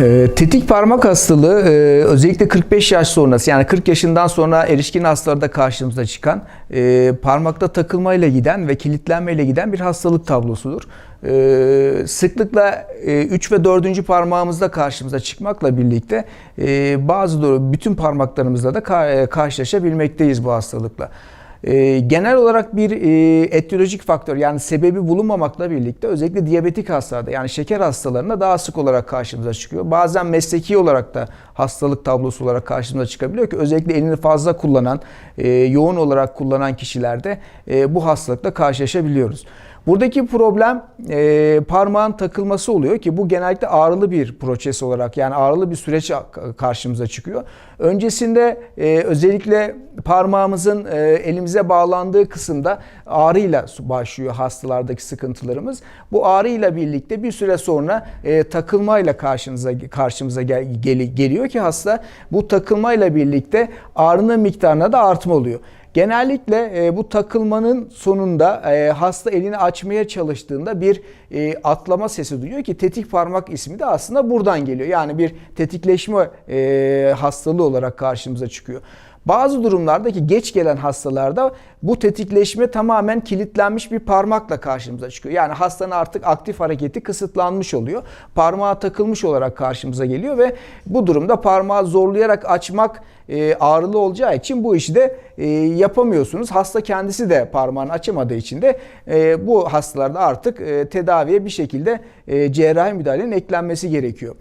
Ee, Tetik parmak hastalığı e, özellikle 45 yaş sonrası yani 40 yaşından sonra erişkin hastalarda karşımıza çıkan e, parmakta takılmayla giden ve kilitlenmeyle giden bir hastalık tablosudur. E, Sıklıkla 3 ve 4. parmağımızda karşımıza çıkmakla birlikte bazı bütün parmaklarımızda da ka- karşılaşabilmekteyiz bu hastalıkla. E, genel olarak bir e, etiyolojik faktör yani sebebi bulunmamakla birlikte özellikle diyabetik hastalarda yani şeker hastalarında daha sık olarak karşımıza çıkıyor. Bazen mesleki olarak da hastalık tablosu olarak karşımıza çıkabiliyor ki özellikle elini fazla kullanan, e, yoğun olarak kullanan kişilerde e, bu hastalıkla karşılaşabiliyoruz. Buradaki problem e, parmağın takılması oluyor ki bu genellikle ağrılı bir proses olarak yani ağrılı bir süreç karşımıza çıkıyor. Öncesinde e, özellikle parmağımızın e, elimize bağlandığı kısımda ağrıyla başlıyor hastalardaki sıkıntılarımız. Bu ağrıyla birlikte bir süre sonra e, takılmayla karşınıza karşımıza gel, gel- geliyor ki hasta bu takılmayla birlikte ağrının miktarına da artma oluyor. Genellikle e, bu takılmanın sonunda e, hasta elini açmaya çalıştığında bir e, atlama sesi duyuyor ki tetik parmak ismi de aslında buradan geliyor. Yani bir tetikleşme e, hastalığı olarak karşımıza çıkıyor. Bazı durumlarda ki geç gelen hastalarda bu tetikleşme tamamen kilitlenmiş bir parmakla karşımıza çıkıyor. Yani hastanın artık aktif hareketi kısıtlanmış oluyor. Parmağa takılmış olarak karşımıza geliyor ve bu durumda parmağı zorlayarak açmak e, ağrılı olacağı için bu işi de e, yapamıyorsunuz. Hasta kendisi de parmağını açamadığı için de e, bu hastalarda artık tedaviye bir şekilde cerrahi müdahalenin eklenmesi gerekiyor.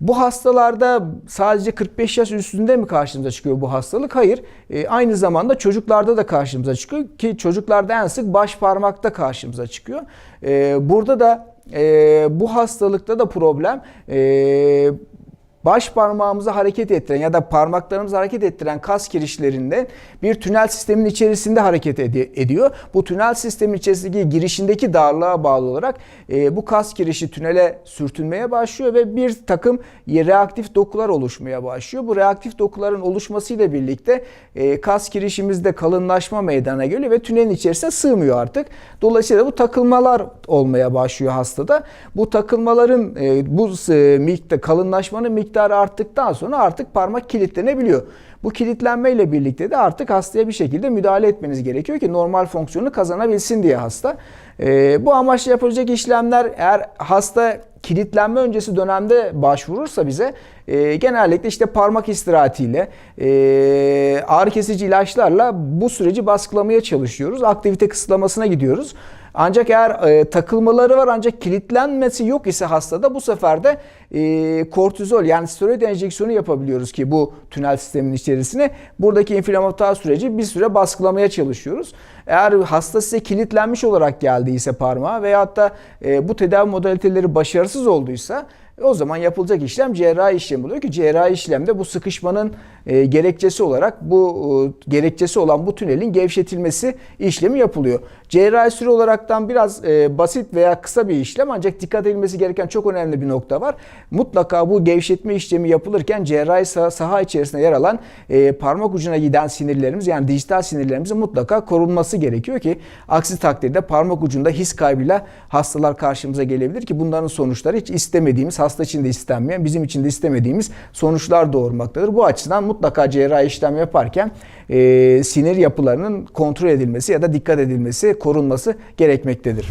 Bu hastalarda sadece 45 yaş üstünde mi karşımıza çıkıyor bu hastalık? Hayır. E, aynı zamanda çocuklarda da karşımıza çıkıyor ki çocuklarda en sık baş parmakta karşımıza çıkıyor. E, burada da e, bu hastalıkta da problem e, baş parmağımızı hareket ettiren ya da parmaklarımızı hareket ettiren kas kirişlerinde bir tünel sistemin içerisinde hareket edi- ediyor. Bu tünel sistemin içerisindeki girişindeki darlığa bağlı olarak e, bu kas kirişi tünele sürtünmeye başlıyor ve bir takım reaktif dokular oluşmaya başlıyor. Bu reaktif dokuların oluşmasıyla birlikte e, kas kirişimizde kalınlaşma meydana geliyor ve tünelin içerisine sığmıyor artık. Dolayısıyla bu takılmalar olmaya başlıyor hastada. Bu takılmaların e, bu e, kalınlaşmanın miktarı arttıktan sonra artık parmak kilitlenebiliyor. Bu kilitlenmeyle birlikte de artık hastaya bir şekilde müdahale etmeniz gerekiyor ki normal fonksiyonu kazanabilsin diye hasta. E, bu amaçla yapılacak işlemler eğer hasta kilitlenme öncesi dönemde başvurursa bize e, genellikle işte parmak istirahatiyle, e, ağrı kesici ilaçlarla bu süreci baskılamaya çalışıyoruz. Aktivite kısıtlamasına gidiyoruz. Ancak eğer e, takılmaları var ancak kilitlenmesi yok ise hastada bu sefer de e, kortizol yani steroid enjeksiyonu yapabiliyoruz ki bu tünel sistemin içerisine. Buradaki inflamatuar süreci bir süre baskılamaya çalışıyoruz. Eğer hasta size kilitlenmiş olarak geldiyse parmağı veyahut da e, bu tedavi modaliteleri başarısız olduysa o zaman yapılacak işlem cerrahi işlem oluyor ki cerrahi işlemde bu sıkışmanın e, gerekçesi olarak bu e, gerekçesi olan bu tünelin gevşetilmesi işlemi yapılıyor. Cerrahi süre olaraktan biraz e, basit veya kısa bir işlem ancak dikkat edilmesi gereken çok önemli bir nokta var. Mutlaka bu gevşetme işlemi yapılırken cerrahi saha, saha içerisinde yer alan e, parmak ucuna giden sinirlerimiz yani dijital sinirlerimizin mutlaka korunması gerekiyor ki aksi takdirde parmak ucunda his kaybıyla hastalar karşımıza gelebilir ki bunların sonuçları hiç istemediğimiz hasta için de istenmeyen bizim için de istemediğimiz sonuçlar doğurmaktadır. Bu açıdan mutlaka cerrahi işlem yaparken e, sinir yapılarının kontrol edilmesi ya da dikkat edilmesi, korunması gerekmektedir.